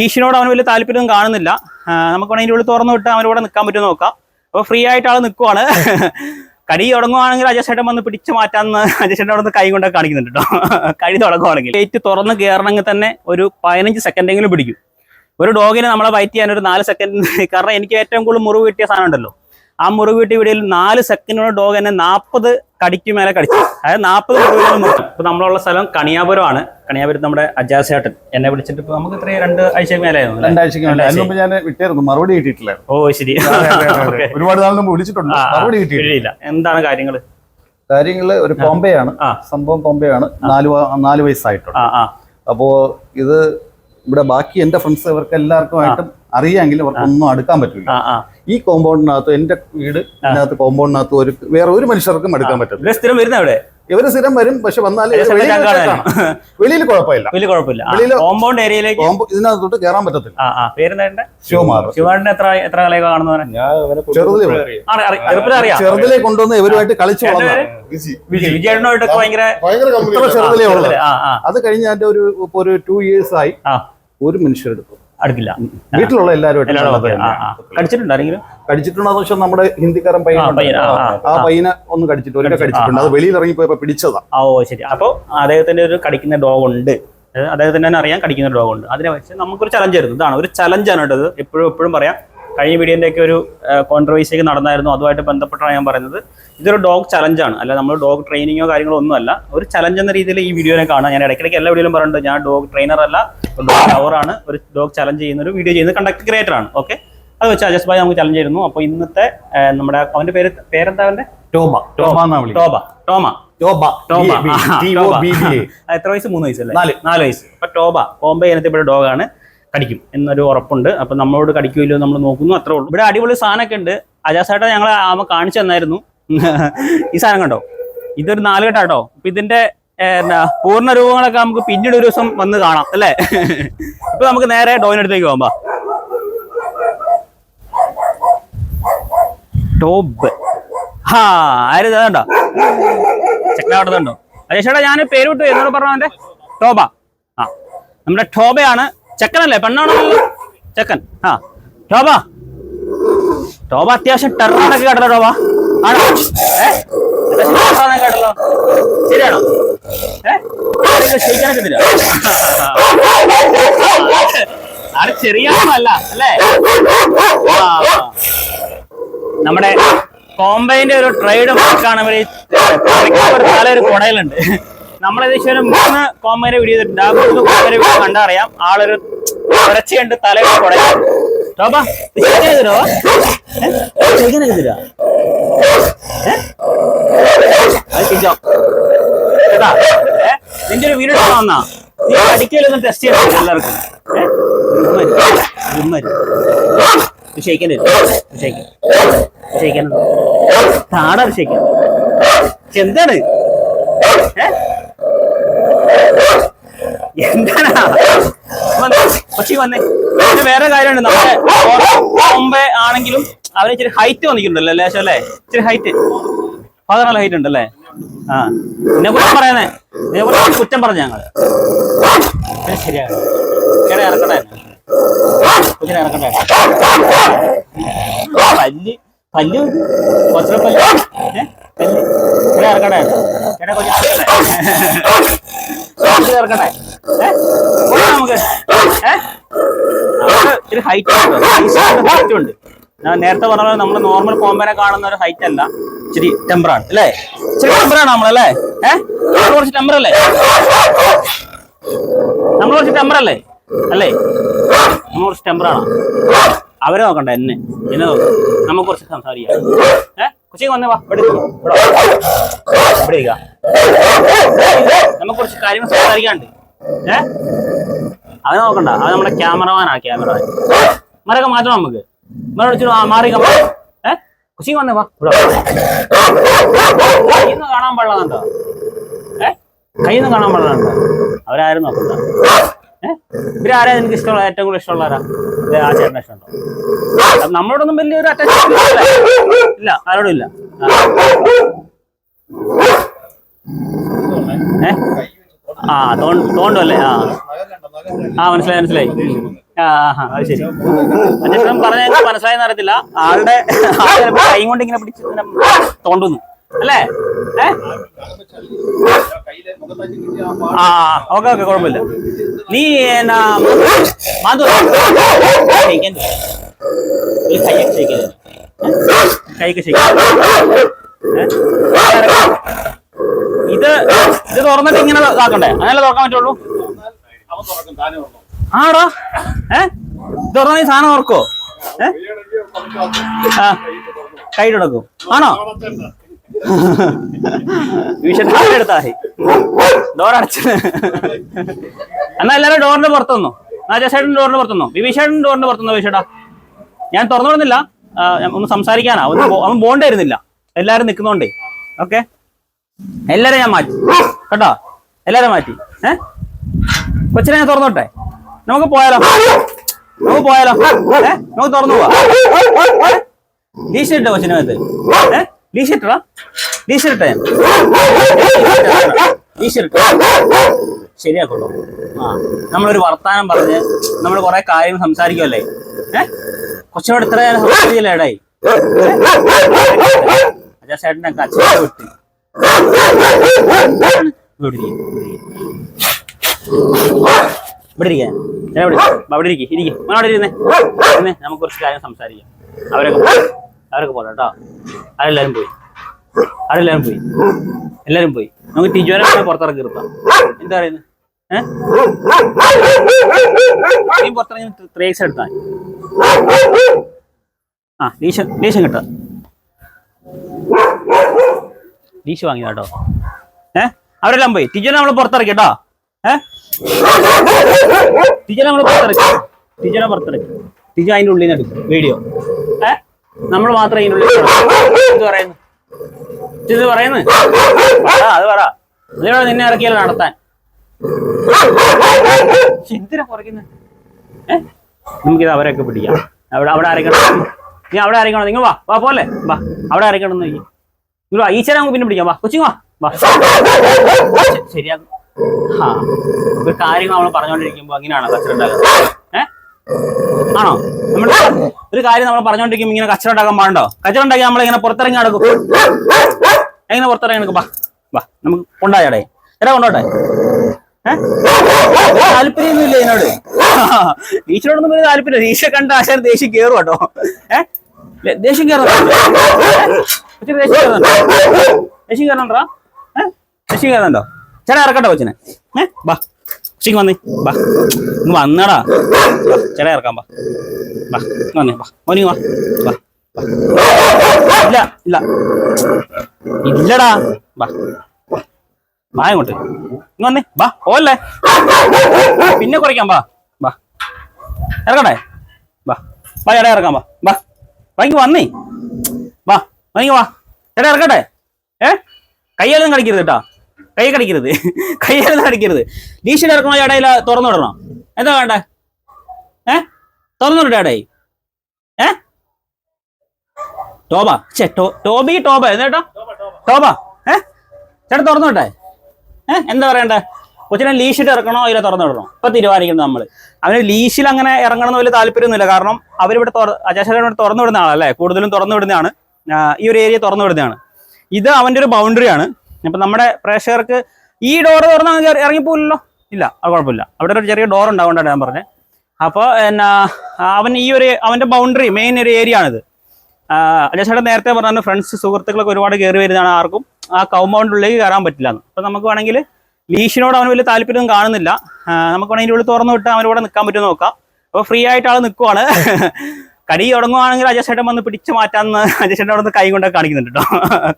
ഈശിനോട് അവന് വലിയ താല്പര്യം കാണുന്നില്ല. നമുക്ക് വേണമെങ്കിൽ ഉള്ളിൽ തുറന്നു വിട്ട് അവനോടെ നിൽക്കാൻ പറ്റുമെന്ന് നോക്കാം. അപ്പോൾ ഫ്രീ ആയിട്ട് ആൾ നിൽക്കുവാണ് കടി തുടങ്ങുവാണെങ്കിൽ അജയ് വന്ന് പിടിച്ചു മാറ്റാന്ന് അജയ് അവിടെ നിന്ന് കൈ കൊണ്ടൊക്കെ കാണിക്കുന്നുണ്ട് കേട്ടോ കടി തുടങ്ങുവാണെങ്കിൽ. ഗേറ്റ് തുറന്ന് കയറണമെങ്കിൽ തന്നെ ഒരു പതിനഞ്ച് സെക്കൻഡെങ്കിലും പിടിക്കും. ഒരു ഡോഗിനെ നമ്മളെ വൈറ്റ് ചെയ്യാൻ ഒരു നാല് സെക്കൻഡ് കാരണം എനിക്ക് ഏറ്റവും കൂടുതൽ മുറിവ് കിട്ടിയ സാധനം ഉണ്ടല്ലോ. ആ മുറിവ് കിട്ടിയ വീഡിയോയിൽ നാല് സെക്കൻഡിനുള്ള ഡോഗ് എന്നെ നാൽപ്പത് കടിക്ക് മേലെ കടിച്ചു. അതായത് നാൽപ്പത് മുറിവുകൾ മുറിച്ചു ഇപ്പൊ നമ്മളുള്ള സ്ഥലം കണിയാപുരമാണ്. കണിയാപുരത്ത് നമ്മുടെ അജാസ് ചേട്ടൻ എന്നെ വിളിച്ചിട്ട് ഇപ്പൊ നമുക്ക് ഇത്രയും രണ്ട് ആഴ്ച മേലായിരുന്നു? രണ്ടാഴ്ചക്ക് അതിന് മുമ്പ് ഞാൻ വിട്ടായിരുന്നു മറുപടി കിട്ടിയിട്ടില്ല. ഓ ശരി. ഒരുപാട് നാൾ മുമ്പ് വിളിച്ചിട്ടുണ്ട്. മറുപടി കിട്ടിയിട്ടില്ല. എന്താണ് കാര്യങ്ങൾ കാര്യങ്ങൾ ഒരു കോമ്പയാണ്. ആ. സംഭവം കോമ്പയാണ്. നാല് നാല് വയസ്സായിട്ടുണ്ട്. അപ്പോ ഇത് ഇവിടെ ബാക്കി എന്റെ ഫ്രണ്ട്സ് ഇവർക്ക് എല്ലാവർക്കുമായിട്ടും അറിയാമെങ്കിൽ അവർക്കൊന്നും അടുക്കാൻ പറ്റില്ല. ആ ആ. ഈ കോമ്പൗണ്ടിനകത്ത് എന്റെ വീട് ഇതിനകത്ത് കോമ്പൗണ്ടിനകത്ത് ഒരു വേറെ ഒരു മനുഷ്യർക്കും അടുക്കാൻ പറ്റില്ല സ്ഥിരം വരുന്ന അവിടെ ഇവർ സ്ഥിരം വരും പക്ഷെ വന്നാൽ വെളിയിൽ കുഴപ്പമില്ല. വലിയ കുഴപ്പമില്ല. കോമ്പൗണ്ട് ഏരിയയിലേക്ക് ഇതിനകത്തോട്ട് കയറാൻ പറ്റത്തില്ല. പേരെന്താ ശിവമാർ എത്ര എത്ര കളയൊക്കെ ചെറുതിലെ ചെറുതിലെ കൊണ്ടുവന്ന് ഇവരുമായിട്ട് കളിച്ചു ഭയങ്കര ചെറുതിലേ ഉള്ളത് അത് കഴിഞ്ഞ ഒരു ഇപ്പൊ ഒരു ടു ഇയേഴ്സ് ആയി ഒരു ഒരു മനുഷ്യരെടുത്തു. അടുക്കില്ല. വീട്ടിലുള്ള എല്ലാവരും കടിച്ചിട്ടുണ്ട് ആരെങ്കിലും? കടിച്ചിട്ടുണ്ടോ പക്ഷെ നമ്മുടെ ഹിന്ദിക്കാരൻ പയ്യൻ ആ, പയ്യനെ ഒന്ന് കടിച്ചിട്ട് ഒരിക്കൽ കടിച്ചിട്ടുണ്ട്. അത് വെളിയിൽ ഇറങ്ങിപ്പോയപ്പോ പിടിച്ചതാ. ഓ ശരി. അപ്പോൾ അദ്ദേഹത്തിന്റെ ഒരു കടിക്കുന്ന ഡോഗ് ഉണ്ട്. അദ്ദേഹത്തിന് തന്നെ അറിയാം കടിക്കുന്ന ഡോഗ് ഉണ്ട്. അതിനെ വെച്ച് നമുക്കൊരു ചലഞ്ച് ആയിരുന്നു. ഇതാണ് ഒരു ചലഞ്ചാണ് കേട്ടത് എപ്പോഴും എപ്പോഴും പറയാം. കഴിഞ്ഞ വീഡിയോന്റെയൊക്കെ ഒരു കോൺട്രവേഴ്സി ഒക്കെ നടന്നായിരുന്നു. അതുമായിട്ട് ബന്ധപ്പെട്ടാണ് ഞാൻ പറയുന്നത്. ഇതൊരു ഡോഗ് ചലഞ്ചാണ് അല്ല നമ്മൾ ഡോഗ് ട്രെയിനിങ്ങോ കാര്യങ്ങളോ ഒന്നുമല്ല. ഒരു ചലഞ്ച് എന്ന രീതിയിൽ ഈ വീഡിയോനെ കാണാം. ഞാൻ ഇടയ്ക്കിടയ്ക്ക് എല്ലാ വീഡിയോയിലും പറയുന്നുണ്ട് ഞാൻ ഡോഗ് ട്രെയിനർ അല്ല ഡോഗ് ലവറാണ് ഒരു ഡോഗ് ചലഞ്ച് ചെയ്യുന്ന ഒരു വീഡിയോ ചെയ്യുന്ന കണ്ടക്ട് ക്രിയേറ്റർ ആണ്. ഓക്കെ അത് വെച്ച് അജസ് ഭായി നമുക്ക് ചലഞ്ച് ചെയ്യുന്നു. അപ്പോൾ ഇന്നത്തെ നമ്മുടെ അവന്റെ പേര് പേരെന്താ അവന്റെ? ടോബ വിളിക്കുന്നത്? ടോബ ടോമ. Toba Toba Toba. എത്ര വയസ്സ്? മൂന്ന് വയസ്സല്ലേ? നാല്. നാല് വയസ്സ്. അപ്പൊ ടോബ ബോംബെ ഇനത്തിൽപ്പെട്ട ഡോഗാണ് കടിക്കും എന്നൊരു ഉറപ്പുണ്ട്. അപ്പൊ നമ്മളോട് കടിക്കുമല്ലോ നമ്മൾ നോക്കുന്നു അത്രേ ഉള്ളൂ. ഇവിടെ അടിപൊളി സാധനമൊക്കെ ഉണ്ട്. അജാസേട്ട ഞങ്ങൾ ആമ കാണിച്ചു തന്നായിരുന്നു. ഈ സാധനം കണ്ടോ? ഇതൊരു നാലുകെട്ടാട്ടോ അപ്പൊ ഇതിന്റെ എന്താ പൂർണ രൂപങ്ങളൊക്കെ നമുക്ക് പിന്നീട് ഒരു ദിവസം വന്ന് കാണാം അല്ലേ? ഇപ്പൊ നമുക്ക് നേരെ ഡോയിനടുത്തേക്ക് പോകാം ബാ. ടോബ്. ഹാ ആര് ഇതാണ്ടോ ചെക്കനാവട്ടതുണ്ടോ അജേഷേട്ടാ ഞാൻ പേര് വിട്ടു എന്നോട് പറഞ്ഞു അവന്റെ ടോബ. ആ നമ്മുടെ ടോബയാണ് ചെക്കനല്ലേ? പെണ്ണാണോ ചെക്കൻ. ആ. ടോബ. ടോബ അത്യാവശ്യം ടെററൊക്കെ കേട്ടല്ലോ ടോബ. ആണോ? കേട്ടല്ലോ. ശരിയാണോ? ആൾ ചെറിയ അല്ലേ. നമ്മുടെ കോമ്പൈന്റെ ഒരു ട്രേഡ് മാർക്കാണ് ഇവർ തല ഒരു കുടയിലുണ്ട്. നമ്മളേകദേശം ഒരു മൂന്ന് കോമ്പനെ വീഡിയോ ചെയ്തിട്ടുണ്ട്. ആ മൂന്ന് കോമ്പനെ വീഡിയോ കണ്ടറിയാം. ആളൊരു കുറച്ച് കണ്ട്. കേട്ടാ? ഏ? നിന്റെ ഒരു വീഡിയോ വന്നാ. നീ അടിക്കലൊന്നും ടെസ്റ്റ് ചെയ്യാൻ എല്ലാവർക്കും. താടാ ഉമ്മര്. എന്താണ് ഷെയ്ക്കാൻ തരും ഷെയ്ക്കാൻ ഷെയ്ക്കാൻ താടാ ഷെയ്ക്കാൻ എന്താണ് ഏ? എന്താണ് കൊച്ചി വന്നേ. പിന്നെ വേറെ കാര്യമുണ്ട്. നമ്മുടെ ബോംബെ ആണെങ്കിലും അവന് ഇച്ചിരി ഹൈറ്റ് വന്നിട്ടുണ്ടല്ലോ ലേശം അല്ലേ? ഇച്ചിരി ഹൈറ്റ് ഫാദർ നല്ല ഹൈറ്റ് ഉണ്ടല്ലേ? ആ. എന്നെ കുറ്റം പറയുന്നേ. എന്നെ കുറിച്ച് കുറ്റം പറഞ്ഞു ഞങ്ങൾ. ശരിയാണ് കേടെ ഇറക്കട്ടെ. ഇറക്കട്ടെ. പല്ല് പല്ല് കൊച്ചിനെ പല്ല്. ഇറക്കട്ടെ. നമുക്ക്. ഹൈറ്റ് ഉണ്ട് ഹൈറ്റ് ഉണ്ട്. ഞാൻ നേരത്തെ പറഞ്ഞ പോലെ നമ്മൾ നോർമൽ കോമ്പനെ കാണുന്ന ഒരു ഹൈറ്റ് അല്ല. ഇച്ചിരി ടെമ്പറാണ് അല്ലേ? ഇച്ചിരി ടെമ്പറാണ് നമ്മളല്ലേ ഏഹ് കുറച്ച് ടെമ്പർ അല്ലേ? നമ്മൾ കുറച്ച് ടെമ്പർ അല്ലേ? അല്ലേ? നമ്മൾ കുറച്ച് ടെമ്പറാണ് അവരെ നോക്കണ്ട എന്നെ. എന്നെ നോക്കാം. നമുക്ക് കുറച്ച് സംസാരിക്കാം. ഏഹ് കൊച്ചി വന്നേ വാ. ഇവിടെ. ഇവിടെ ഇരിക്കാം. നമുക്ക് കുറച്ച് കാര്യങ്ങൾ സംസാരിക്കാണ്ട്. ഏ? അത് നോക്കണ്ട. അത് നമ്മുടെ ക്യാമറമാനാ ക്യാമറമാൻ മരൊക്കെ മാറ്റണം നമുക്ക്. മരം വിളിച്ചു ആ മാറി ഏ? കുശി വന്നേ വാ. കാണാൻ പാടില്ലെന്നുണ്ടോ? ഏ? കയ്യിൽ നിന്ന് കാണാൻ പാടില്ലെന്നുണ്ടോ? അവരാരും നോക്കണ്ട. ഇവർ ആരാ നിനക്ക് ഇഷ്ടമുള്ള? ഏറ്റവും കൂടുതൽ ഇഷ്ടമുള്ളവരാ? ആ ചേട്ടനെ ഇഷ്ടമുണ്ടോ? നമ്മളോടൊന്നും വലിയൊരു അറ്റാച്ച്മെന്റ് ഇല്ല. ആരോടും ഇല്ല. ആ തോണ്ടും അല്ലേ ആ. ആ മനസ്സിലായി മനസ്സിലായി. ആ ആ, അത് ശരി. അച്ഛൻ പറഞ്ഞ മനസ്സിലായെന്ന് അറിയത്തില്ല. ആളുടെ കൈ കൊണ്ട് ഇങ്ങനെ പിടിച്ച് ഇങ്ങനെ തോണ്ടുന്നു. അല്ലേ? ഏ? ആ ഓക്കെ ഓക്കെ കുഴപ്പമില്ല. നീ എന്നാ മാധു ഈ കൈയൊക്കെ ക്ഷയിക്കാൻ കൈയൊക്കെ ഏ? ഇത് ഇത് തുറന്നിട്ട് ഇങ്ങനെ ഇതാക്കണ്ടേ? അങ്ങനെ തുറക്കാൻ പറ്റുള്ളൂ? ആടോ. ഏ? ഇത് ഈ സാധനം ഓർക്കോ ഏ? ആ കൈ ആണോ? എടുത്താ ഡോർ എന്നാ എല്ലാരും ഡോറിന്റെ പുറത്തുനിന്നു നാജ ചേട്ടൻ ഡോറിന്റെ പുറത്തുനിന്നു വിഭീഷേട്ടൻ ഡോറിന്റെ പുറത്തുനിന്നു വിഷേട്ടാ ഞാൻ തുറന്നു വിടുന്നില്ല ഒന്ന് സംസാരിക്കാനാ. ഒന്ന് അവൻ പോണ്ടായിരുന്നില്ല എല്ലാരും നിൽക്കുന്നോണ്ടേ. ഓക്കെ? എല്ലാരും ഞാൻ മാറ്റി. കേട്ടോ? എല്ലാരും മാറ്റി. ഏ? കൊച്ചിനെ ഞാൻ തുറന്നോട്ടെ? നമുക്ക് പോയാലോ? നമുക്ക് പോയാലോ? ഏ? നമുക്ക് തുറന്നു പോവാ. ലീഷ് ഇട്ടോ കൊച്ചിനകത്ത് ഏ? ഇട്ടെ? ലീഷ് ഇട്ടോ ശരിയാക്കോട്ടോ. ആ നമ്മളൊരു വർത്താനം പറഞ്ഞ് നമ്മൾ കുറെ കാര്യം സംസാരിക്കുമല്ലേ ഏ? കൊച്ചിനോട് ഇത്ര നേരം സംസാരിക്കില്ല ഏടായി അജാ ചേട്ടനൊക്കെ അച്ഛനെ വിട്ട്. ഇവിടെ ഇരിക്ക്, ഇവിടെ ഇരിക്ക്. ഇവിടെ ഇരിക്കാൻ ഞാൻ ഇവിടെ അവിടെ ഇരിക്കും ഇരിക്കും ഇരുന്നേ. നമുക്ക് കുറച്ച് കാര്യം സംസാരിക്കാം. അവരൊക്കെ അവരൊക്കെ പോട്ടെ കേട്ടോ. പോയി. അവരെല്ലാരും പോയി. എല്ലാരും പോയി. നമുക്ക് ടീച്ചറെ പുറത്തിറക്കി നിർത്താം. എന്താ പറയുന്നത് ഏഹ് പുറത്തിറങ്ങി ത്രേക്സ് എടുത്താൽ ആ ലീശ ലീശം കിട്ടാം. ലീശ് വാങ്ങി കേട്ടോ ഏ? അവരെല്ലാം പോയി. ടീച്ചർ നമ്മൾ പുറത്തിറക്കി കേട്ടോ. ഏഹ് പുറത്തിറക്കി. ടീച്ചറെ പുറത്തിറക്കി. ടീച്ചർ അതിന്റെ ഉള്ളിൽ നിന്ന് എടുക്കും. വീഡിയോ. ഏ? നമ്മൾ മാത്രം അതിന്റെ ഉള്ളിൽ. എന്ത് പറയുന്നു? അത് പറ. അതിനോട് നിന്നെ ഇറക്കിയല്ലോ നടത്താൻ. എന്തിനാ കുറയ്ക്കുന്നത് ഏ? നമുക്കിത് അവരൊക്കെ പിടിക്കാം. അവിടെ അവിടെ ആരെക്കണം നീ അവിടെ ആരെക്കണം നിങ്ങൾ വാ. വാ പോലെ. വാ. അവിടെ ആരെക്കണം നോക്കി വാ ഈശ്വര നമുക്ക് പിന്നെ പിടിക്കാം. വാ കൊച്ചിങ് വാ. വാ. ശരിയാകും ആ ഒരു കാര്യങ്ങൾ നമ്മൾ പറഞ്ഞുകൊണ്ടിരിക്കുമ്പോൾ അങ്ങനെയാണോ കച്ചറ ഉണ്ടാകുന്നത് ഏ? ആണോ? നമ്മൾ ഒരു കാര്യം നമ്മൾ പറഞ്ഞുകൊണ്ടിരിക്കുമ്പോൾ ഇങ്ങനെ കച്ചറ ഉണ്ടാക്കാൻ പാടുണ്ടോ? കച്ചറ ഉണ്ടാക്കി നമ്മൾ ഇങ്ങനെ പുറത്തിറങ്ങി നടക്കും. എങ്ങനെ പുറത്തിറങ്ങി നടക്കും? വാ വാ. നമുക്ക് കൊണ്ടായടേ എടാ കൊണ്ടോട്ടെ? താല്പര്യമൊന്നുമില്ല ഇതിനോട്. ഈശ്വരോടൊന്നും വലിയ താല്പര്യം ടീച്ചറെ കണ്ട ആശാൻ ദേഷ്യം കേറും കേട്ടോ. ഏഹ് ദേഷ്യം കയറുന്നുണ്ടോ കൊച്ചിന് ഏഹ് ചേട്ടാ ഇറക്കട്ടെ കൊച്ചിനെ. ഏഹ് ബാ. കൊച്ചിക്ക് വന്നേ. ബാ. ഇങ്ങ് വന്നടാ. ബാ. ചേട്ടാ ഇറക്കാം. ബാ. ബാ. ഇങ്ങ് വന്നേ. ബാ. മോനി വാ. ബാ. ബാ. ഇല്ല ഇല്ല. ഇല്ലടാ. ബാ. വാ ഇങ്ങോട്ട്. ഇങ്ങ് വന്നേ. ബാ. പോവല്ലേ? പിന്നെ കുറയ്ക്കാം. ബാ. ബാ. ഇറക്കട്ടെ ബാ. ബാ ചേട്ടാ ഇറക്കാം. ബാ. ബാ. വാങ്ങി വന്നേ. വാ വാങ്ങി വാ. ചേട്ടാ ഇറക്കട്ടെ. ഏ? കയ്യെല്ലാം കടിക്കരുത് കേട്ടാ. കൈ കടിക്കരുത്. കയ്യെല്ലാം കടിക്കരുത്. ഡീഷിൽ ഇറക്കണോ ചേട്ടാ തുറന്നു വിടണം? എന്താ വേണ്ടേ? ഏ? തുറന്നു വിടട്ടെ ചേട്ടായി ഏ? ടോബ. ചേ ടോബി ടോബ. എന്നേട്ടോ ടോബ. ഏ? ചേട്ടാ തുറന്നു വിട്ടെ ഏ? എന്താ പറയണ്ടേ? കൊച്ചിനെ ലീഷിട്ട് ഇറക്കണോ അതിലെ തുറന്നു വിടണോ? ഇപ്പൊ തീരുമാനിക്കുന്നത് നമ്മൾ. അവന് ലീഷിൽ അങ്ങനെ ഇറങ്ങണമെന്ന് വലിയ താല്പര്യമൊന്നുമില്ല. കാരണം അവരിവിടെ അജാശകൻ ഇവിടെ തുറന്നു വിടുന്ന ആളല്ലേ? കൂടുതലും തുറന്നു വിടുന്നതാണ്. ഈ ഒരു ഏരിയ തുറന്നു വിടുന്നതാണ്. ഇത് അവന്റെ ഒരു ബൗണ്ടറിയാണ് അപ്പം നമ്മുടെ പ്രേക്ഷകർക്ക് ഈ ഡോർ തുറന്ന് ഇറങ്ങിപ്പോലല്ലോ ഇറ- ഇല്ല അത് കുഴപ്പമില്ല. അവിടെ ഒരു ചെറിയ ഡോർ ഉണ്ടാവേണ്ടതാണ് ഞാൻ പറഞ്ഞത് അപ്പോൾ എന്നാ അവൻ ഈ ഒരു അവന്റെ ബൗണ്ടറി മെയിൻ ഒരു ഏരിയ ആണിത്. അജേഷേട്ടൻ നേരത്തെ പറഞ്ഞ ഫ്രണ്ട്സ് സുഹൃത്തുക്കളൊക്കെ ഒരുപാട് കയറി വരുന്നതാണ് ആർക്കും. ആ കൗമ്പൗണ്ടിലേക്ക് കയറാൻ പറ്റില്ല എന്ന്. അപ്പം നമുക്ക് വേണമെങ്കിൽ ലീഷിനോട് അവന് വലിയ താല്പര്യം കാണുന്നില്ല. നമുക്ക് വേണമെങ്കിൽ ഉള്ളിൽ തുറന്നു വിട്ട് അവനിവിടെ നിൽക്കാൻ പറ്റുമെന്ന് നോക്കാം. അപ്പോൾ ഫ്രീ ആയിട്ട് ആൾ നിൽക്കുവാണ്. കടി തുടങ്ങുവാണെങ്കിൽ അജയ് വന്ന് പിടിച്ചു മാറ്റാന്ന് അജയ് അവിടെ നിന്ന് കൈ കൊണ്ടൊക്കെ കാണിക്കുന്നുണ്ട് കേട്ടോ.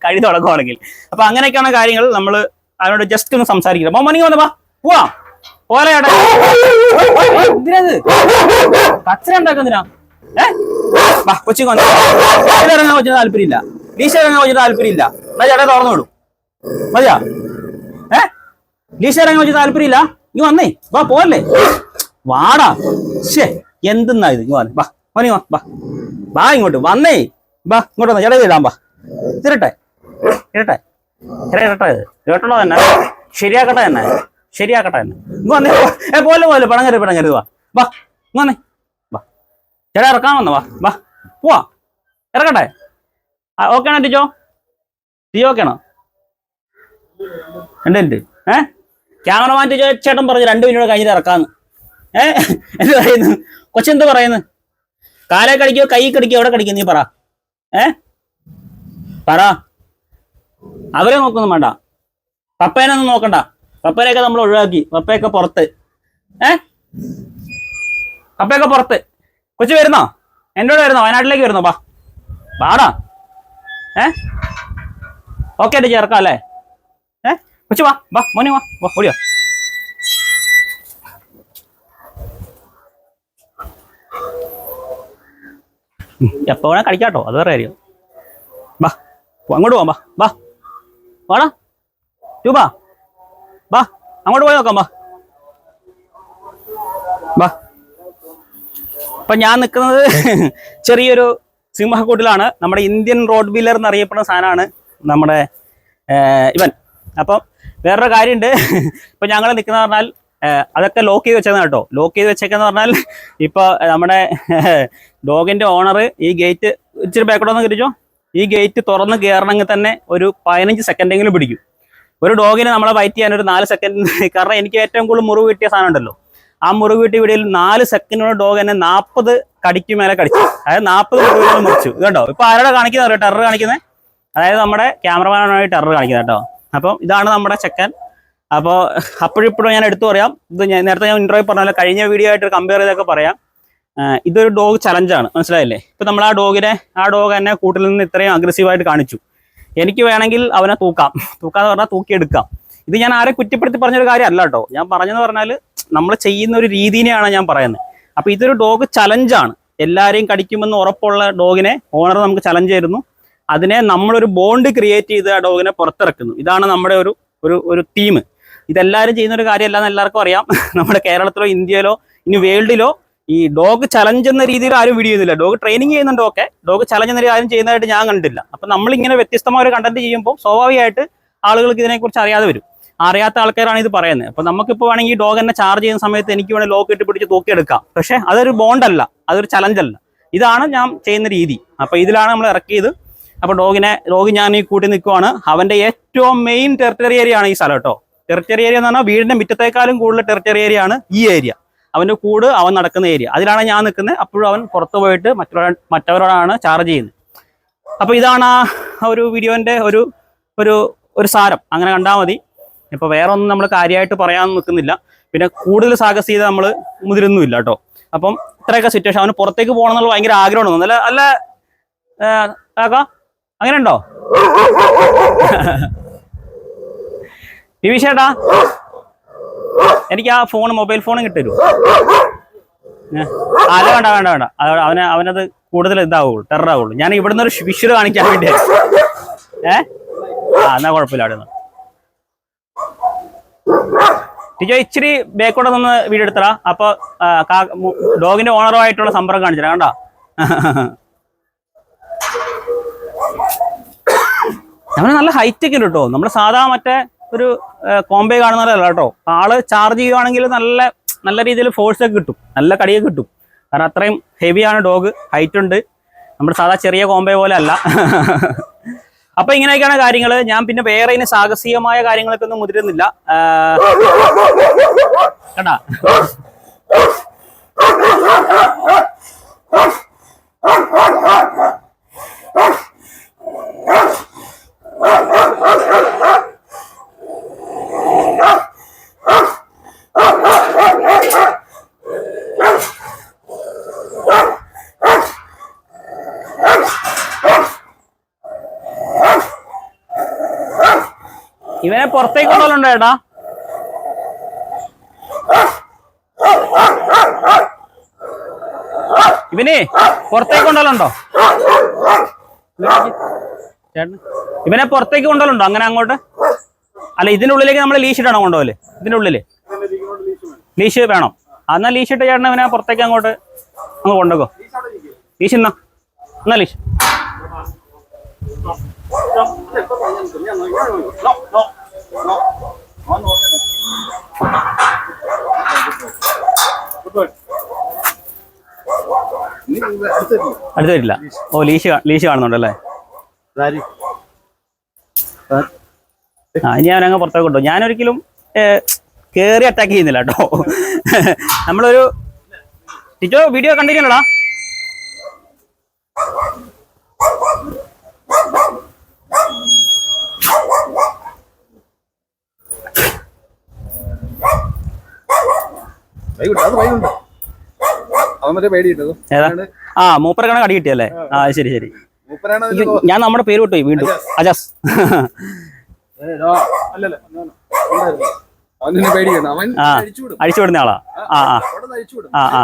കടി തുടങ്ങുവാണെങ്കിൽ. അപ്പൊ അങ്ങനെയൊക്കെയാണ് കാര്യങ്ങൾ. നമ്മൾ അവനോട് ജസ്റ്റ് ഒന്ന് അപ്പൊ മണിക്ക് വന്നപ്പാ പോവാ. പോലെ കച്ചറ ഉണ്ടാക്കുന്നില്ല ഏ? വാ കൊച്ചിക്ക് വന്നു. ഇറങ്ങാൻ കൊച്ചിന് താല്പര്യമില്ല. ലീശ ഇറങ്ങാൻ വെച്ചാൽ താല്പര്യമില്ല. എന്നാ ചേട്ടാ തുറന്നു വിടും. മതിയാ? ഏ? ലീശ ഇറങ്ങാൻ വെച്ചാൽ താല്പര്യമില്ല. നീ വന്നേ. വാ പോവല്ലേ വാടാ. ശേ എന്തെന്നാ ഇത്? ഇങ്ങ് വന്നേ. വാ. മോനി വാ വാ. ഇങ്ങോട്ട് വന്നേ. വാ ഇങ്ങോട്ട് വന്നേ. ചേട്ടാ ഇടാൻ വാ. ഇരട്ടെ ഇരട്ടെ ഇത്. കേട്ടോ തന്നെ ശരിയാക്കട്ടെ തന്നെ ശരിയാക്കട്ടെ തന്നെ ഇങ്ങ് വന്നേ. ഏ പോലെ പോലെ. പടങ്ങരു പടങ്ങരു വാ. വാ ഇങ്ങ് വന്നേ. വാ. ചേട്ടാ ഇറക്കാൻ വന്നോ? വാ വാ. പോവാ. ഇറക്കട്ടെ. ഓക്കെ ആണോ ടീച്ചോ? ടീ ഓക്കെ ആണോ? എന്റെ ഏ? ക്യാമറമാൻ ടീച്ചോ ചേട്ടൻ പറഞ്ഞു രണ്ട് മിനിറ്റ് കഴിഞ്ഞിട്ട് ഇറക്കാന്ന്. ഏ? എന്ത് പറയുന്നു? കൊച്ചെന്ത് പറയുന്നു? കാലേ കടിക്കോ കൈ കടിക്കോ എവിടെ കടിക്കും നീ പറ. ഏ? പറ. അവരെ നോക്കൊന്നും വേണ്ട. പപ്പേനൊന്നും നോക്കണ്ട. പപ്പേനെയൊക്കെ നമ്മൾ ഒഴിവാക്കി. പപ്പയൊക്കെ പുറത്ത്. ഏ? പപ്പയൊക്കെ പുറത്ത്. കൊച്ചു വരുന്നോ? എന്നോട് വരുന്നോ? വയനാട്ടിലേക്ക് വരുന്നോ? വാ. പാടാ ഏ? ഓക്കെ ചേർക്കാം അല്ലേ ഏ? കൊച്ചു വാ. വാ മോനെ വാ. വാ ഓടിയോ. എപ്പോ വേണേ കളിക്കാട്ടോ അത് കാര്യം. വാ അങ്ങോട്ട് പോവാം വാ വാ വാടാ രൂപ വാ അങ്ങോട്ട് പോയി നോക്കാം വാ വാ അപ്പൊ ഞാൻ നിൽക്കുന്നത് ചെറിയൊരു സിംഹക്കൂട്ടിലാണ് നമ്മുടെ ഇന്ത്യൻ റോഡ് വീലർ എന്നറിയപ്പെടുന്ന സാധനമാണ് നമ്മുടെ ഇവൻ. അപ്പം വേറൊരു കാര്യമുണ്ട്. ഇപ്പം ഞങ്ങൾ നിൽക്കുന്ന പറഞ്ഞാൽ അതൊക്കെ ലോക്ക് ചെയ്ത് വെച്ചേക്കുന്ന കേട്ടോ. ലോക്ക് ചെയ്ത് വെച്ചേക്കെന്ന് പറഞ്ഞാൽ ഇപ്പൊ നമ്മുടെ ഡോഗിന്റെ ഓണർ ഈ ഗേറ്റ് ഇച്ചിരി ബാക്കോട്ടൊന്ന് കിട്ടിച്ചോ ഈ ഗേറ്റ് തുറന്ന് കയറണമെങ്കിൽ തന്നെ ഒരു പതിനഞ്ച് സെക്കൻഡെങ്കിലും പിടിക്കും. ഒരു ഡോഗിനെ നമ്മളെ വൈറ്റ് ചെയ്യാൻ ഒരു നാല് സെക്കൻഡ് കാരണം എനിക്ക് ഏറ്റവും കൂടുതൽ മുറിവ് കിട്ടിയ സാധനം ഉണ്ടല്ലോ. ആ മുറിവ് കിട്ടിയ വീഡിയോയിൽ നാല് സെക്കൻഡിനോട് ഡോഗ് എന്നെ നാൽപ്പത് കടിക്ക് മേലെ കടിച്ചു. അതായത് നാൽപ്പത് മുറിവുകൾ മുറിച്ചു. കേട്ടോ ഇപ്പൊ ആരോടെ കാണിക്കുന്നത്? ടെറർ കാണിക്കുന്നത്? അതായത് നമ്മുടെ ക്യാമറമാനായി ടെറർ കാണിക്കുന്നത് കേട്ടോ. അപ്പം ഇതാണ് നമ്മുടെ ചെക്കൻ. അപ്പോൾ അപ്പോഴിപ്പോഴും ഞാൻ എടുത്തു പറയാം. ഇത് ഞാൻ നേരത്തെ ഞാൻ ഇൻട്രോയിൽ പറഞ്ഞ കഴിഞ്ഞ വീഡിയോ ആയിട്ട് കമ്പയർ ചെയ്തൊക്കെ പറയാം. ഇതൊരു ഡോഗ് ചലഞ്ചാണ് മനസ്സിലായില്ലേ? ഇപ്പം നമ്മൾ ആ ഡോഗിനെ ആ ഡോഗ് എന്നെ കൂട്ടിൽ നിന്ന് ഇത്രയും അഗ്രസീവായിട്ട് കാണിച്ചു. എനിക്ക് വേണമെങ്കിൽ അവനെ തൂക്കാം. തൂക്കാന്ന് പറഞ്ഞാൽ തൂക്കിയെടുക്കാം. ഇത് ഞാൻ ആരെ കുറ്റപ്പെടുത്തി പറഞ്ഞൊരു കാര്യമല്ല കേട്ടോ. ഞാൻ പറഞ്ഞെന്ന് പറഞ്ഞാൽ നമ്മൾ ചെയ്യുന്ന ഒരു രീതിനെയാണ് ഞാൻ പറയുന്നത്. അപ്പോൾ ഇതൊരു ഡോഗ് ചലഞ്ചാണ് എല്ലാവരെയും കടിക്കുമെന്ന് ഉറപ്പുള്ള ഡോഗിനെ ഓണർ നമുക്ക് ചലഞ്ച് ചെയ്യുന്നു അതിനെ നമ്മളൊരു ബോണ്ട് ക്രിയേറ്റ് ചെയ്ത് ആ ഡോഗിനെ പുറത്തിറക്കുന്നു. ഇതാണ് നമ്മുടെ ഒരു ഒരു ഒരു തീം ഇതെല്ലാവരും ചെയ്യുന്ന ഒരു കാര്യമല്ല എന്ന് എല്ലാവർക്കും അറിയാം. നമ്മുടെ കേരളത്തിലോ ഇന്ത്യയിലോ ഇനി വേൾഡിലോ ഈ ഡോഗ് ചലഞ്ച് എന്ന രീതിയിൽ ആരും വീഡിയോ ചെയ്യുന്നില്ല. ഡോഗ് ട്രെയിനിങ് ചെയ്യുന്നുണ്ട് ഓക്കെ ഡോഗ് ചലഞ്ച് എന്ന ആരും ചെയ്യുന്നതായിട്ട് ഞാൻ കണ്ടില്ല അപ്പൊ നമ്മളിങ്ങനെ വ്യത്യസ്തമായ ഒരു കണ്ടന്റ് ചെയ്യുമ്പോൾ സ്വാഭാവികമായിട്ട് ആളുകൾക്ക് ഇതിനെക്കുറിച്ച് അറിയാതെ വരും. അറിയാത്ത ആൾക്കാരാണ് ഇത് പറയുന്നത്. അപ്പൊ നമുക്കിപ്പോൾ വേണമെങ്കിൽ ഡോഗ് എന്നെ ചാർജ് ചെയ്യുന്ന സമയത്ത് എനിക്ക് വേണമെങ്കിൽ ലോക്ക് ഇട്ട് പിടിച്ച് തൂക്കിയെടുക്കാം. പക്ഷേ അതൊരു ബോണ്ടല്ല അതൊരു ചലഞ്ചല്ല ഇതാണ് ഞാൻ ചെയ്യുന്ന രീതി. അപ്പൊ ഇതിലാണ് നമ്മൾ ഇറക്കിയത്. അപ്പൊ ഡോഗിനെ ഡോഗ് ഞാൻ ഈ കൂട്ടി നിൽക്കുവാണ്. അവന്റെ ഏറ്റവും മെയിൻ ടെറിട്ടറി ഏരിയ ആണ് ഈ സ്ഥലം കേട്ടോ. ടെറിട്ടറി ഏരിയ എന്ന് പറഞ്ഞാൽ വീടിന്റെ മുറ്റത്തേക്കാളും കൂടുതൽ ടെറിറ്ററി ഏരിയ ആണ് ഈ ഏരിയ അവന്റെ കൂട് അവൻ നടക്കുന്ന ഏരിയ അതിലാണ് ഞാൻ നിൽക്കുന്നത്. അപ്പോഴും അവൻ പുറത്തു പോയിട്ട് മറ്റുള്ള മറ്റവരോടാണ് ചാർജ് ചെയ്യുന്നത്. അപ്പൊ ഇതാണ് ആ ഒരു വീഡിയോന്റെ ഒരു ഒരു ഒരു സാരം. അങ്ങനെ കണ്ടാൽ മതി. ഇപ്പൊ വേറെ ഒന്നും നമ്മൾ കാര്യമായിട്ട് പറയാൻ നിൽക്കുന്നില്ല. പിന്നെ കൂടുതൽ സാഹസീത നമ്മൾ മുതിരുന്നുമില്ല കേട്ടോ. അപ്പം ഇത്രയൊക്കെ സിറ്റുവേഷൻ അവന് പുറത്തേക്ക് പോകണം എന്നുള്ള ഭയങ്കര ആഗ്രഹമാണ് തോന്നുന്നു. അല്ല അല്ല അങ്ങനെ ഉണ്ടോ ചേട്ടാ എനിക്ക് ആ ഫോൺ മൊബൈൽ ഫോണും കിട്ടരുത് അല്ല വേണ്ട വേണ്ട വേണ്ട. അവന് അവനത് കൂടുതൽ ഇതാവുള്ളൂ ടെറർ ആവുള്ളൂ ഞാൻ ഇവിടുന്ന് ഒരു വിഷ്വൽ കാണിക്കാൻ വേണ്ടി ഏ? ആ എന്നാ കുഴപ്പമില്ല അവിടെ നിന്ന്. ടീച്ചർ ഇച്ചിരി ബേക്കോടെ നിന്ന് വീഡിയോ എടുത്തടാ. അപ്പൊ ആ, കാ- മു- ഡോഗിന്റെ ഓണറുമായിട്ടുള്ള സമ്പർക്കം കാണിച്ചാ കണ്ടാ? അവന് നല്ല ഹൈറ്റ് ഒക്കെ ഉണ്ട് കേട്ടോ നമ്മൾ സാധാ മറ്റേ ഒരു കോംബേ അല്ല കേട്ടോ. ആൾ ചാർജ് ചെയ്യുവാണെങ്കിൽ നല്ല നല്ല രീതിയിൽ ഫോഴ്സ് ഒക്കെ കിട്ടും. നല്ല കടിയൊക്കെ കിട്ടും. കാരണം അത്രയും ഹെവിയാണ് ഡോഗ് ഹൈറ്റ് ഉണ്ട്. നമ്മൾ സാധാ ചെറിയ കോംബേ പോലെ അല്ല. അപ്പൊ ഇങ്ങനെയൊക്കെയാണ് കാര്യങ്ങൾ ഞാൻ പിന്നെ വേറെ ഇനി സാഹസികമായ കാര്യങ്ങളൊക്കെ ഒന്നും മുതിരുന്നില്ല. കണ്ടാ? ഇവനെ പുറത്തേക്ക് കൊണ്ടുവല്ലോ ഏട്ടാ. ഇവനെ പുറത്തേക്ക് കൊണ്ടുണ്ടോ ഇവനെ പുറത്തേക്ക് കൊണ്ടുണ്ടോ അങ്ങനെ അങ്ങോട്ട്? അല്ല ഇതിനുള്ളിലേക്ക് നമ്മൾ ലീഷ് ഇട്ടാണോ കൊണ്ടുപോകൽ? ഇതിന്റെ ഉള്ളിൽ ലീഷ് വേണം. എന്നാ ലീഷിട്ട് ചേട്ടൻ അവനെ പുറത്തേക്ക് അങ്ങോട്ട് അങ്ങ് കൊണ്ടുപോ ലീഷ് എന്നാ എന്നാ ലീഷ് അടുത്ത് വരില്ല. ഓ ലീശ് ലീശ് കാണുന്നുണ്ടല്ലേ? ആ, ഞാൻ ഇനി അവനങ്ങ് പുറത്തേക്ക് കൊണ്ടു ഞാനൊരിക്കലും കേറി അറ്റാക്ക് ചെയ്യുന്നില്ല കേട്ടോ. നമ്മളൊരു ടിറ്റോ വീഡിയോ കണ്ടിരിക്കണോ ആ മൂപ്പർക്കാണ് കടി കിട്ടിയല്ലേ? ആ ശരി ശരി. ഞാൻ നമ്മുടെ പേര് വിട്ടു വീണ്ടും. അജാസ്. അവൻ അഴിച്ചു അഴിച്ചു വിടുന്ന ആളാ? ആ ആ ആ. ആ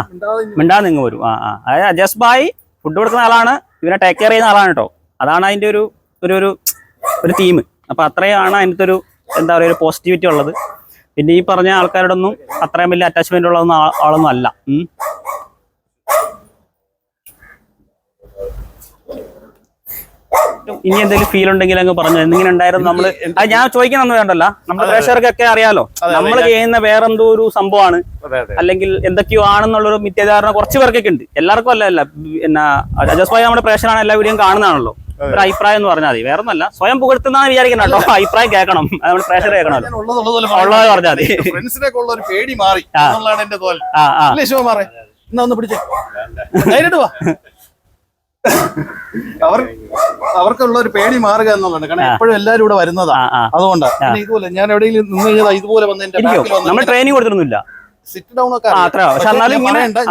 മിണ്ടാതെ നിങ്ങൾ വരും. ആ ആ. അതായത് അജസ് ബായി ഫുഡ് കൊടുക്കുന്ന ആളാണ്. ഇവനെ ടേക്ക് കെയർ ചെയ്യുന്ന ആളാണ് കേട്ടോ. അതാണ് അതിന്റെ ഒരു ഒരു ഒരു ഒരു തീം അപ്പൊ അത്രയാണ് അതിന്റെ ഒരു എന്താ പറയുക ഒരു പോസിറ്റിവിറ്റി ഉള്ളത്. പിന്നെ ഈ പറഞ്ഞ ആൾക്കാരോടൊന്നും അത്രയും വലിയ അറ്റാച്ച്മെന്റ് ഉള്ളതൊന്നും ആളൊന്നും അല്ല. ഉം. ഇനി എന്തെങ്കിലും ഫീൽ ഉണ്ടെങ്കിൽ അങ്ങ് പറഞ്ഞു. എന്തെങ്കിലും ഉണ്ടായിരുന്നു നമ്മൾ? അത് ഞാൻ ചോദിക്കണം വേണ്ടല്ല നമ്മുടെ പ്രേക്ഷകർക്കൊക്കെ അറിയാലോ. നമ്മൾ ചെയ്യുന്ന വേറെന്തോ ഒരു സംഭവമാണ്. അല്ലെങ്കിൽ എന്തൊക്കെയോ ആണെന്നുള്ളൊരു മിഥ്യാധാരണ കുറച്ച് പേർക്കൊക്കെ ഉണ്ട്. എല്ലാവർക്കും അല്ല അല്ല. പിന്നെ അജസ് നമ്മുടെ പ്രേക്ഷനാണ് എല്ലാ വീഡിയോയും കാണുന്നതാണല്ലോ. ഒരു അഭിപ്രായം എന്ന് പറഞ്ഞാൽ മതി. വേറെ ഒന്നല്ല സ്വയം പുകഴ്ത്തുന്നാണ് വിചാരിക്കണം കേട്ടോ. അഭിപ്രായം കേൾക്കണം. അത് നമ്മൾ പ്രേക്ഷകർ കേൾക്കണമല്ലോ ഉള്ളത് പറഞ്ഞാൽ മതി. ഫ്രണ്ട്സിനൊക്കെ ഉള്ള ഒരു പേടി മാറി. എന്നുള്ളതാണ് എന്റെ തോൽ ശിവമാറേ. എന്നാ ഒന്ന് പിടിച്ചേ. അവർ അവർക്കുള്ള ഒരു പേടി മാറുക എന്നുള്ളതാണ്. കാരണം എപ്പോഴും എല്ലാരും ഇവിടെ വരുന്നതാ. ആ ആ. അതുകൊണ്ടാണ് ഇതുപോലെ ഞാൻ എവിടെയെങ്കിലും നിന്ന് കഴിഞ്ഞാൽ ഇതുപോലെ വന്ന് എന്റെ നമ്മൾ ട്രെയിനിങ് കൊടുത്തിരുന്നില്ല സിറ്റ് ഡൗൺ ഒക്കെ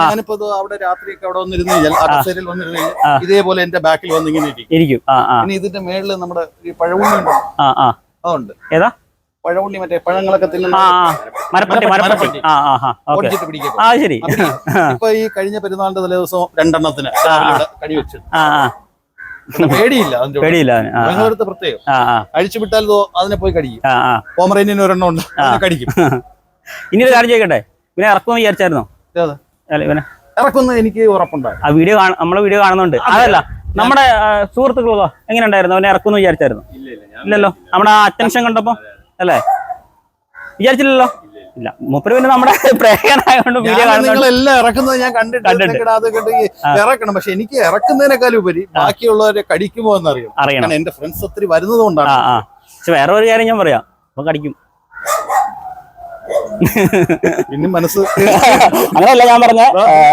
ഞാനിപ്പോ അവിടെ രാത്രിയൊക്കെ അവിടെ വന്നിരുന്നു കഴിഞ്ഞാൽ വന്നിരുന്നു കഴിഞ്ഞാൽ ഇതേപോലെ എന്റെ ബാക്കിൽ വന്ന് ഇങ്ങനെ ഇരിക്കും. ആ ഇതിന്റെ മേളിൽ നമ്മുടെ ഈ ആ. അതുണ്ട്. ഏതാ? പഴവുള്ളി മറ്റേ പഴങ്ങളൊക്കെ ആ തിന്നുന്ന ആ മരപ്പട്ടി മരപ്പട്ടി ആ ആ ആ. ഓടിച്ചിട്ട് പിടിക്കും. ആ ശരി. ഇപ്പൊ ഈ കഴിഞ്ഞ പെരുന്നാളിന്റെ തലേ ദിവസം രണ്ടെണ്ണത്തിന് കടി വെച്ചു. പിന്നെ പേടിയില്ല പേടിയില്ല ഞങ്ങളടുത്ത് പ്രത്യേകം. അഴിച്ചു വിട്ടാൽ അതിനെ പോയി കടിക്കും. ആ ഒരെണ്ണം ഉണ്ട് കടിക്കും. ഇനി ഒരു കാര്യം ചെയ്യട്ടെ ഇവനെ ഇറക്കുമെന്ന് വിചാരിച്ചായിരുന്നോ? ഇവനെ. ഇറക്കുന്ന എനിക്ക് ഉറപ്പുണ്ടായി ആ വീഡിയോ നമ്മളെ വീഡിയോ കാണുന്നുണ്ട്. അതല്ല നമ്മുടെ സുഹൃത്തുക്കളോ എങ്ങനെ ഉണ്ടായിരുന്നു അവനെ ഇറക്കുമെന്ന് വിചാരിച്ചായിരുന്നു? ഇല്ലല്ലോ. നമ്മുടെ ആ അറ്റൻഷൻ കണ്ടപ്പോ? അല്ലേ? വിചാരിച്ചില്ലല്ലോ? ഇല്ല. മൂപ്പര് പിന്നെ നമ്മുടെ പ്രേക്ഷകനായതുകൊണ്ട് വീഡിയോ നിങ്ങളെല്ലാം ഇറക്കുന്നത് ഞാൻ കണ്ടിട്ട് കണ്ടിട്ട്. ഇതൊക്കെ അത് കണ്ട് ഈ ഇറക്കണം. പക്ഷെ എനിക്ക് ഇറക്കുന്നതിനേക്കാൾ ഉപരി ബാക്കിയുള്ളവരെ കടിക്കുമോ എന്നറിയാം അറിയണം. എന്റെ ഫ്രണ്ട്സ് ഒത്തിരി വരുന്നത് കൊണ്ടാണ്. പക്ഷെ വേറെ ഒരു കാര്യം ഞാൻ പറയാം. അപ്പൊ കടിക്കും. പിന്നെ മനസ്സ് അങ്ങനെയല്ല ഞാൻ പറഞ്ഞ.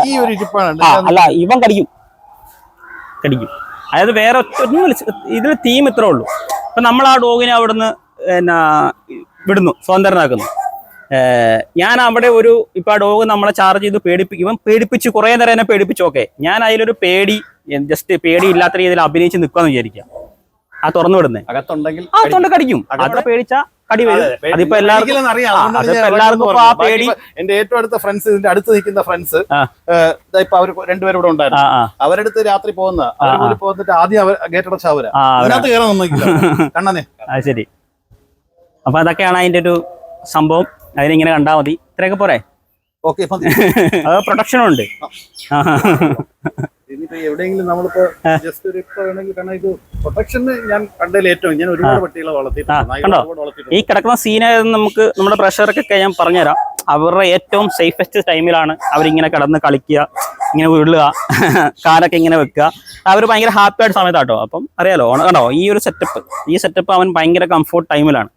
ഈ ഒരു ഇരിപ്പാണ്. അല്ല ഇവൻ കടിക്കും. കടിക്കും. അതായത് വേറെ ഒറ്റ- ഇതിൽ തീം ഇത്രേ ഉള്ളൂ. ഇപ്പൊ നമ്മൾ ആ ഡോഗിനെ അവിടുന്ന് എന്നാ വിടുന്നു സ്വതന്ത്രനാക്കുന്നു. ഞാൻ അവിടെ ഒരു ഇപ്പൊ ആ ഡോഗ് നമ്മളെ ചാർജ് ചെയ്ത് പേടിപ്പിക്കും. ഇവൻ പേടിപ്പിച്ച് കുറെ നേരം എന്നെ പേടിപ്പിച്ചു. ഓക്കെ ഞാൻ അതിലൊരു പേടി ജസ്റ്റ് പേടി ഇല്ലാത്ത രീതിയിൽ അഭിനയിച്ച് നിൽക്കാന്ന് വിചാരിക്കാം ആ തുറന്നു വിടുന്നേ. ആ തൊണ്ട് കടിക്കും. അവിടെ പേടിച്ച കടി വരും. അതിപ്പോ എല്ലാവർക്കും എല്ലാവർക്കും ആ പേടി എന്റെ ഏറ്റവും അടുത്ത ഫ്രണ്ട്സ് ഇതിന്റെ അടുത്ത് നിൽക്കുന്ന ഫ്രണ്ട്സ്. ഇപ്പൊ അവർ രണ്ടുപേരും ഇവിടെ ഉണ്ടായിരുന്നു. അവരടുത്ത് രാത്രി പോകുന്ന അവർ പോന്നിട്ട് ആദ്യം അവർ ഗേറ്റ് അടച്ച അവരാ അതിനകത്ത് കയറാൻ നിന്നില്ല കണ്ണനെ. ശരി. അപ്പൊ അതൊക്കെയാണ് അതിന്റെ ഒരു സംഭവം. അതിനിങ്ങനെ കണ്ടാ മതി. ഇത്രയൊക്കെ പോരെ? ഓക്കെ ഇപ്പൊ അത് പ്രൊട്ടക്ഷനും ഉണ്ട്. എവിടെയെങ്കിലും നമ്മളിപ്പോ ജസ്റ്റ് ഒരു ഇപ്പൊ വേണമെങ്കിൽ കാരണം ഇത് പ്രൊട്ടക്ഷന് ഞാൻ കണ്ടതിൽ ഏറ്റവും ഞാൻ ഒരുപാട് പട്ടികളെ വളർത്തിയിട്ടുണ്ട്. നായ്ക്കളെ കണ്ടോ? ഒരുപാട് വളർത്തിയിട്ടുണ്ട്. ഈ കിടക്കുന്ന സീന നമുക്ക് നമ്മുടെ പ്രഷറൊക്കെ ഞാൻ പറഞ്ഞുതരാം. അവരുടെ ഏറ്റവും സേഫസ്റ്റ് ടൈമിലാണ് അവരിങ്ങനെ കിടന്ന് കളിക്കുക ഇങ്ങനെ വീഴുക കാലൊക്കെ ഇങ്ങനെ വെക്കുക. അവർ ഭയങ്കര ഹാപ്പി ആയിട്ട് സമയത്താട്ടോ. അപ്പം അറിയാലോ കണ്ടോ? ഈ ഒരു സെറ്റപ്പ് ഈ സെറ്റപ്പ് അവൻ ഭയങ്കര കംഫോർട്ട് ടൈമിലാണ്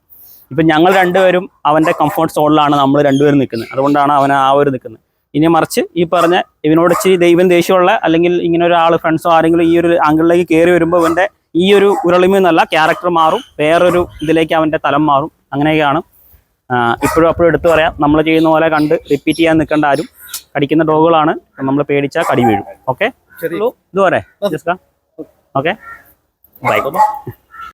ഇപ്പം ഞങ്ങൾ രണ്ടുപേരും അവന്റെ കംഫോർട്ട് സോണിലാണ് നമ്മൾ രണ്ടുപേരും നിൽക്കുന്നത്. അതുകൊണ്ടാണ് അവൻ ആ ഒരു നിൽക്കുന്നത്. ഇനി മറിച്ച് ഈ പറഞ്ഞ ഇവനോട് ഇച്ചിരി ദൈവം ദേഷ്യമുള്ള അല്ലെങ്കിൽ ഇങ്ങനെ ഒരാൾ ഫ്രണ്ട്സോ ആരെങ്കിലും ഈ ഒരു ആംഗിളിലേക്ക് കയറി വരുമ്പോൾ ഇവന്റെ ഈ ഒരു ഉരളിമ എന്നല്ല ക്യാരക്ടർ മാറും. വേറൊരു ഇതിലേക്ക് അവന്റെ തലം മാറും. അങ്ങനെയൊക്കെയാണ്. ഇപ്പോഴും അപ്പോഴും എടുത്തു പറയാം. നമ്മൾ ചെയ്യുന്ന പോലെ കണ്ട് റിപ്പീറ്റ് ചെയ്യാൻ നിൽക്കേണ്ട ആരും കടിക്കുന്ന ഡോഗുകളാണ് നമ്മൾ പേടിച്ചാൽ കടി വീഴും. ഓക്കെ ഇതുവരെ. Okay bye